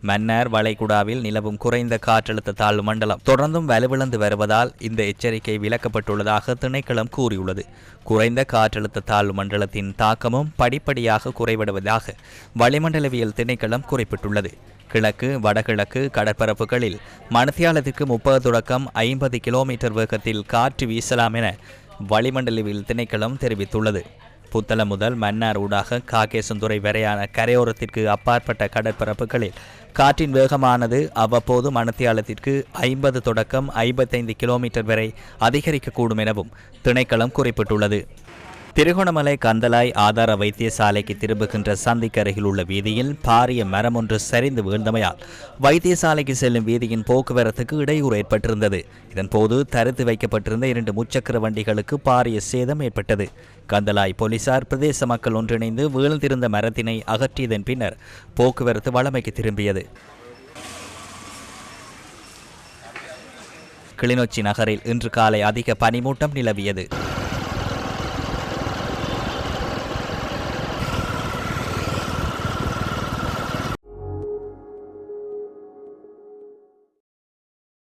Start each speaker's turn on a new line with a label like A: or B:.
A: மன்னர் வளைகுடாவில் நிலவும் குறைந்த காற்றழுத்த தாழ்வு மண்டலம் தொடர்ந்தும் வலுவிழந்து வருவதால் இந்த எச்சரிக்கை விலக்கப்பட்டுள்ளதாக திணைக்களம் கூறியுள்ளது. குறைந்த காற்றழுத்த தாழ்வு மண்டலத்தின் தாக்கமும் படிப்படியாக குறைவடுவதாக வளிமண்டலவியல் திணைக்களம் குறிப்பிட்டுள்ளது. கிழக்கு வடகிழக்கு கடற்பரப்புகளில் மணத்தியாலத்திற்கு முப்பது தொடக்கம் ஐம்பது கிலோமீட்டர் வேகத்தில் காற்று வீசலாம் என வளிமண்டலவியல் திணைக்களம் தெரிவித்துள்ளது. புத்தளம் முதல் மன்னார் ஊடாக காகேசந்துறை வரையான கரையோரத்திற்கு அப்பாற்பட்ட கடற்பரப்புகளில் காற்றின் வேகமானது அவ்வப்போது மணத்தியாலத்திற்கு ஐம்பது தொடக்கம் ஐம்பத்தைந்து கிலோமீட்டர் வரை அதிகரிக்கக்கூடும் எனவும் திணைக்களம் குறிப்பிட்டுள்ளது. திருகோணமலை கந்தலாய் ஆதார வைத்தியசாலைக்கு திரும்புகின்ற சந்திக்கு அருகில் உள்ள வீதியில் பாரிய மரம் ஒன்று சரிந்து வீழ்ந்தமையால் வைத்தியசாலைக்கு செல்லும் வீதியின் போக்குவரத்துக்கு இடையூறு ஏற்பட்டிருந்தது. இதன்போது தடுத்து வைக்கப்பட்டிருந்த இரண்டு முச்சக்கர வண்டிகளுக்கு பாரிய சேதம் ஏற்பட்டது. கந்தலாய் போலீசார் பிரதேச மக்கள் ஒன்றிணைந்து வீழ்ந்திருந்த மரத்தினை அகற்றியதன் பின்னர் போக்குவரத்து வளமைக்கு திரும்பியது. கிளிநொச்சி நகரில் இன்று காலை அதிக பனிமூட்டம் நிலவியது.